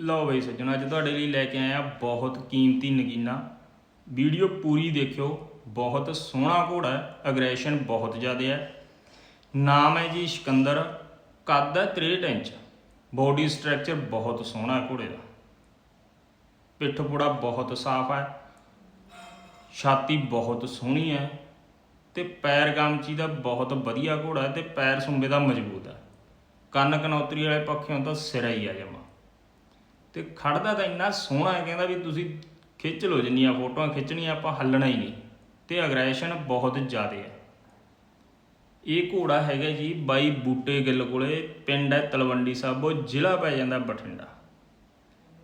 ਲਓ ਬਈ ਸੱਜਣਾ, ਅੱਜ ਤੁਹਾਡੇ ਲਈ ਲੈ ਕੇ ਆਇਆ ਬਹੁਤ ਕੀਮਤੀ ਨਗੀਨਾ। ਵੀਡੀਓ ਪੂਰੀ ਦੇਖਿਓ, ਬਹੁਤ ਸੋਹਣਾ ਘੋੜਾ ਹੈ ਅਗਰੈਸ਼ਨ ਬਹੁਤ ਜ਼ਿਆਦਾ ਹੈ। ਨਾਮ ਹੈ ਜੀ ਸਿਕੰਦਰ, ਕੱਦ ਹੈ 63 ਇੰਚ। ਬੋਡੀ ਸਟਰਕਚਰ ਬਹੁਤ ਸੋਹਣਾ ਹੈ ਘੋੜੇ ਦਾ। ਪਿੱਠ ਪੂੜਾ ਬਹੁਤ ਸਾਫ਼ ਹੈ। ਛਾਤੀ ਬਹੁਤ ਸੋਹਣੀ ਹੈ ਤੇ ਪੈਰ ਗਾਮਚੀ ਦਾ ਬਹੁਤ ਵਧੀਆ ਘੋੜਾ ਹੈ ਤੇ ਪੈਰ ਸੁੰਬੇ ਦਾ ਮਜ਼ਬੂਤ ਹੈ। ਕੰਨ ਕਨੌਤਰੀ ਵਾਲੇ ਪੱਖਿਓਂ ਤਾਂ ਸਿਰਾ ਹੀ ਆ ਜਮਾ। ਤੇ ਖੜਦਾ ਤਾਂ ਇੰਨਾ ਸੋਹਣਾ ਹੈ, ਕਹਿੰਦਾ ਵੀ ਤੁਸੀਂ ਖਿੱਚ ਲਓ ਜਿੰਨੀਆਂ ਫੋਟੋਆਂ ਖਿੱਚਣੀਆਂ, ਆਪਾਂ ਹੱਲਣਾ ਹੀ ਨਹੀਂ। ਤੇ ਅਗਰੈਸ਼ਨ ਬਹੁਤ ਜ਼ਿਆਦਾ ਹੈ। ਇਹ ਘੋੜਾ ਹੈਗਾ ਜੀ ਬਾਈ ਬੂਟੇ ਗਿੱਲ ਕੋਲੇ, ਪਿੰਡ ਹੈ ਤਲਵੰਡੀ ਸਾਬੋ, ਜ਼ਿਲ੍ਹਾ ਪੈ ਜਾਂਦਾ ਬਠਿੰਡਾ।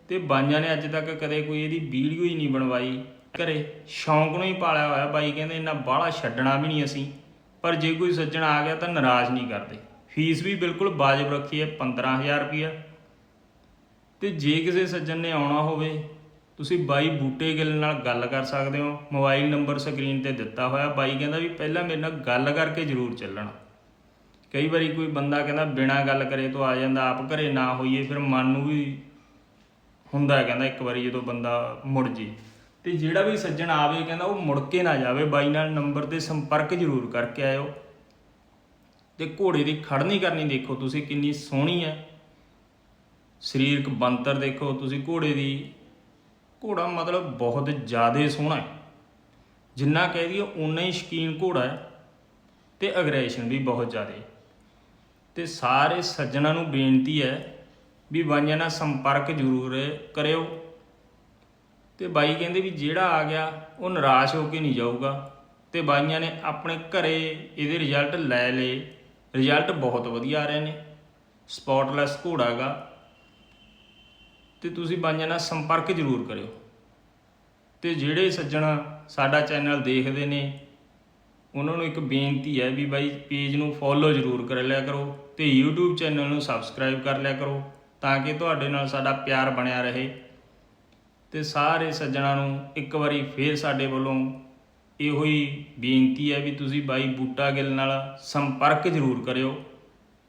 ਤੇ ਬਾਈਆਂ ਨੇ ਅੱਜ ਤੱਕ ਕਦੇ ਕੋਈ ਇਹਦੀ ਵੀਡੀਓ ਹੀ ਨਹੀਂ ਬਣਵਾਈ। ਘਰੇ ਸ਼ੌਂਕ ਨੂੰ ਹੀ ਪਾਲਿਆ ਹੋਇਆ ਬਾਈ, ਕਹਿੰਦੇ ਇੰਨਾ ਬਾਹਲਾ ਛੱਡਣਾ ਵੀ ਨਹੀਂ ਅਸੀਂ। ਪਰ ਜੇ ਕੋਈ ਸੱਜਣ ਆ ਗਿਆ ਤਾਂ ਨਾਰਾਜ਼ ਨਹੀਂ ਕਰਦੇ। ਫੀਸ ਵੀ ਬਿਲਕੁਲ ਵਾਜਬ ਰੱਖੀ ਹੈ 15000 ਰੁਪਇਆ ਤੇ ਜੇ ਕਿਸੇ ਸੱਜਣ ਨੇ ਆਉਣਾ ਹੋਵੇ, ਤੁਸੀਂ ਬਾਈ ਬੂਟੇ ਗਿੱਲ ਨਾਲ ਗੱਲ ਕਰ ਸਕਦੇ ਹੋ। ਮੋਬਾਈਲ ਨੰਬਰ ਸਕਰੀਨ ਤੇ ਦਿੱਤਾ ਹੋਇਆ। ਬਾਈ ਕਹਿੰਦਾ ਵੀ ਪਹਿਲਾਂ ਮੇਰੇ ਨਾਲ ਗੱਲ ਕਰਕੇ ਜ਼ਰੂਰ ਚੱਲਣਾ। ਕਈ ਵਾਰੀ ਕੋਈ ਬੰਦਾ ਕਹਿੰਦਾ ਬਿਨਾਂ ਗੱਲ ਕਰੇ ਤੋਂ ਆ ਜਾਂਦਾ, ਆਪ ਘਰੇ ਨਾ ਹੋਈਏ ਫਿਰ ਮਨ ਨੂੰ ਵੀ ਹੁੰਦਾ ਕਹਿੰਦਾ ਇੱਕ ਵਾਰੀ ਜਦੋਂ ਬੰਦਾ ਮੁੜ ਜੇ। ਤੇ ਜਿਹੜਾ ਵੀ ਸੱਜਣ ਆਵੇ ਕਹਿੰਦਾ ਉਹ ਮੁੜ ਕੇ ਨਾ ਜਾਵੇ। ਬਾਈ ਨਾਲ ਨੰਬਰ ਤੇ ਸੰਪਰਕ ਜ਼ਰੂਰ ਕਰਕੇ ਆਇਓ। ਤੇ ਘੋੜੇ ਦੀ ਖੜਨੀ ਕਰਨੀ ਦੇਖੋ ਤੁਸੀਂ ਕਿੰਨੀ ਸੋਹਣੀ ਹੈ। ਸਰੀਰਕ ਬੰਤਰ ਦੇਖੋ, ਤੁਸੀਂ ਘੋੜੇ ਦੀ, ਘੋੜਾ ਮਤਲਬ ਬਹੁਤ ਜ਼ਿਆਦਾ ਸੋਹਣਾ ਹੈ। ਜਿੰਨਾ ਕਹਿ ਦਈਏ ਉਨਾ ਹੀ ਸ਼ਕੀਨ ਘੋੜਾ ਹੈ ਤੇ ਅਗਰੈਸ਼ਨ ਵੀ ਬਹੁਤ ਜ਼ਿਆਦਾ ਹੈ। ਤੇ ਸਾਰੇ ਸੱਜਣਾ ਨੂੰ ਬੇਨਤੀ ਹੈ ਵੀ ਬਾਈਆਂ ਨਾਲ ਸੰਪਰਕ ਜ਼ਰੂਰ ਕਰਿਓ। ਤੇ ਬਾਈ ਕਹਿੰਦੇ ਵੀ ਜਿਹੜਾ ਆ ਗਿਆ, ਉਹ ਨਿਰਾਸ਼ ਹੋ ਕੇ ਨਹੀਂ ਜਾਊਗਾ। ਤੇ ਬਾਈਆਂ ਨੇ ਆਪਣੇ ਘਰੇ ਇਹਦੇ ਰਿਜ਼ਲਟ ਲੈ ਲਏ। ਰਿਜ਼ਲਟ ਬਹੁਤ ਵਧੀਆ ਆ ਰਹੇ ਨੇ। ਸਪੌਟਲੈਸ ਘੋੜਾ ਹੈਗਾ। ਤੇ ਤੁਸੀਂ ਬਾਈਆਂ ਨਾਲ ਸੰਪਰਕ ਜ਼ਰੂਰ ਕਰਿਓ। ਤੇ ਜਿਹੜੇ ਸੱਜਣ ਸਾਡਾ ਚੈਨਲ ਦੇਖਦੇ ਨੇ, ਉਹਨਾਂ ਨੂੰ ਇੱਕ ਬੇਨਤੀ ਹੈ ਵੀ ਬਾਈ ਪੇਜ ਨੂੰ ਫੋਲੋ ਜ਼ਰੂਰ ਕਰ ਲਿਆ ਕਰੋ ਤੇ YouTube ਚੈਨਲ ਨੂੰ ਸਬਸਕ੍ਰਾਈਬ ਕਰ ਲਿਆ ਕਰੋ ਤਾਂ ਕਿ ਤੁਹਾਡੇ ਨਾਲ ਸਾਡਾ ਪਿਆਰ ਬਣਿਆ ਰਹੇ। ਤੇ ਸਾਰੇ ਸੱਜਣਾਂ ਨੂੰ ਇੱਕ ਵਾਰੀ ਫੇਰ ਸਾਡੇ ਵੱਲੋਂ ਇਹੋ ਹੀ ਬੇਨਤੀ ਹੈ ਵੀ ਤੁਸੀਂ ਬਾਈ ਬੂਟਾ ਗਿੱਲ ਨਾਲ ਸੰਪਰਕ ਜ਼ਰੂਰ ਕਰਿਓ।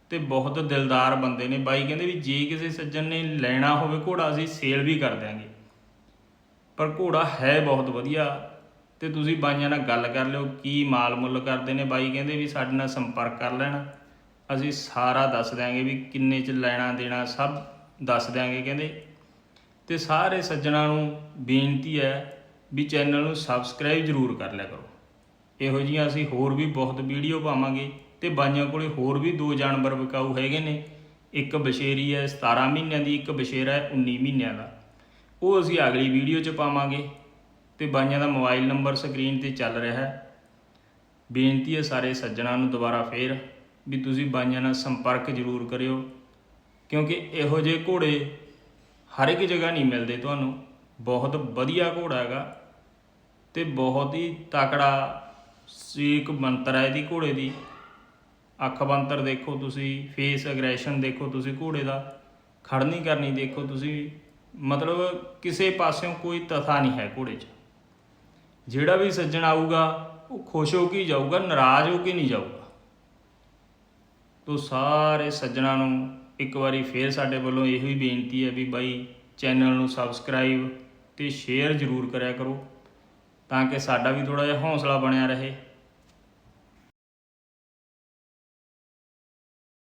ਤੇ ਬਹੁਤ ਦਿਲਦਾਰ ਬੰਦੇ ਨੇ। ਬਾਈ ਕਹਿੰਦੇ ਵੀ ਜੇ ਕਿਸੇ ਸੱਜਣ ਨੇ ਲੈਣਾ ਹੋਵੇ ਘੋੜਾ, ਅਸੀਂ ਸੇਲ ਵੀ ਕਰ ਦਿਆਂਗੇ। ਪਰ ਘੋੜਾ ਹੈ ਬਹੁਤ ਵਧੀਆ। ਤੇ ਤੁਸੀਂ ਬਾਈਆਂ ਨਾਲ ਗੱਲ ਕਰ ਲਿਓ, ਕੀ ਮਾਲ ਮੁੱਲ ਕਰਦੇ ਨੇ। ਬਾਈ ਕਹਿੰਦੇ ਵੀ ਸਾਡੇ ਨਾਲ ਸੰਪਰਕ ਕਰ ਲੈਣਾ। ਅਸੀਂ ਸਾਰਾ ਦੱਸ ਦਿਆਂਗੇ ਵੀ ਕਿੰਨੇ ਚ ਲੈਣਾ, ਦੇਣਾ, ਸਭ ਦੱਸ ਦਿਆਂਗੇ ਕਹਿੰਦੇ। ਤੇ ਸਾਰੇ ਸੱਜਣਾਂ ਨੂੰ ਬੇਨਤੀ ਹੈ ਵੀ ਚੈਨਲ ਨੂੰ ਸਬਸਕ੍ਰਾਈਬ ਜ਼ਰੂਰ ਕਰ ਲਿਆ ਕਰੋ। ਇਹੋ ਜਿਹੀਆਂ ਅਸੀਂ ਹੋਰ ਵੀ ਬਹੁਤ ਵੀਡੀਓ ਪਾਵਾਂਗੇ। ਤੇ ਬਾਈਆਂ ਕੋਲੇ ਹੋਰ ਵੀ ਦੋ ਜਾਨਵਰ ਵਿਕਾਊ ਹੈਗੇ ਨੇ। ਇੱਕ ਬਸ਼ੇਰੀ ਹੈ 17 ਮਹੀਨਿਆਂ ਦੀ, ਇੱਕ ਬਸ਼ੇਰਾ ਹੈ 19 ਮਹੀਨਿਆਂ ਦਾ। ਉਹ ਅਸੀਂ ਅਗਲੀ ਵੀਡੀਓ 'ਚ ਪਾਵਾਂਗੇ ਤੇ ਬਾਈਆਂ ਦਾ ਮੋਬਾਈਲ ਨੰਬਰ ਸਕਰੀਨ ਤੇ ਚੱਲ ਰਿਹਾ ਹੈ। ਬੇਨਤੀ ਹੈ ਸਾਰੇ ਸੱਜਣਾਂ ਨੂੰ ਦੁਬਾਰਾ ਫੇਰ ਵੀ ਤੁਸੀਂ ਬਾਈਆਂ ਨਾਲ ਸੰਪਰਕ ਜ਼ਰੂਰ ਕਰਿਓ, ਕਿਉਂਕਿ ਇਹੋ ਜਿਹੇ ਘੋੜੇ ਹਰ ਇੱਕ ਜਗ੍ਹਾ ਨਹੀਂ ਮਿਲਦੇ ਤੁਹਾਨੂੰ। ਬਹੁਤ ਵਧੀਆ ਘੋੜਾ ਹੈਗਾ ਤੇ ਬਹੁਤ ਹੀ ਤਕੜਾ, ਸੀਕ ਮੰਤਰ ਹੈ ਇਹਦੀ ਘੋੜੇ ਦੀ। ਅੱਖ ਬੰਤਰ ਦੇਖੋ ਤੁਸੀਂ ਫੇਸ ਅਗਰੈਸ਼ਨ ਦੇਖੋ ਤੁਸੀਂ ਘੋੜੇ ਦਾ ਖੜਨੀ ਕਰਨੀ ਦੇਖੋ ਤੁਸੀਂ, ਮਤਲਬ ਕਿਸੇ ਪਾਸਿਓਂ ਕੋਈ ਤਥਾ ਨਹੀਂ ਹੈ ਘੋੜੇ 'ਚ। ਜਿਹੜਾ ਵੀ ਸੱਜਣ ਆਊਗਾ, ਉਹ ਖੁਸ਼ ਹੋ ਕੇ ਜਾਊਗਾ, ਨਾਰਾਜ਼ ਹੋ ਕੇ ਨਹੀਂ ਜਾਊਗਾ। ਤੋ ਸਾਰੇ ਸੱਜਣਾਂ ਨੂੰ ਇੱਕ ਵਾਰੀ ਫੇਰ ਸਾਡੇ ਵੱਲੋਂ ਇਹੋ ਹੀ ਬੇਨਤੀ ਹੈ ਵੀ ਬਾਈ ਚੈਨਲ ਨੂੰ ਸਬਸਕ੍ਰਾਈਬ ਤੇ ਸ਼ੇਅਰ ਜ਼ਰੂਰ ਕਰਿਆ ਕਰੋ, ਤਾਂ ਕਿ ਸਾਡਾ ਵੀ ਥੋੜਾ ਜਿਹਾ ਹੌਸਲਾ ਬਣਿਆ ਰਹੇ।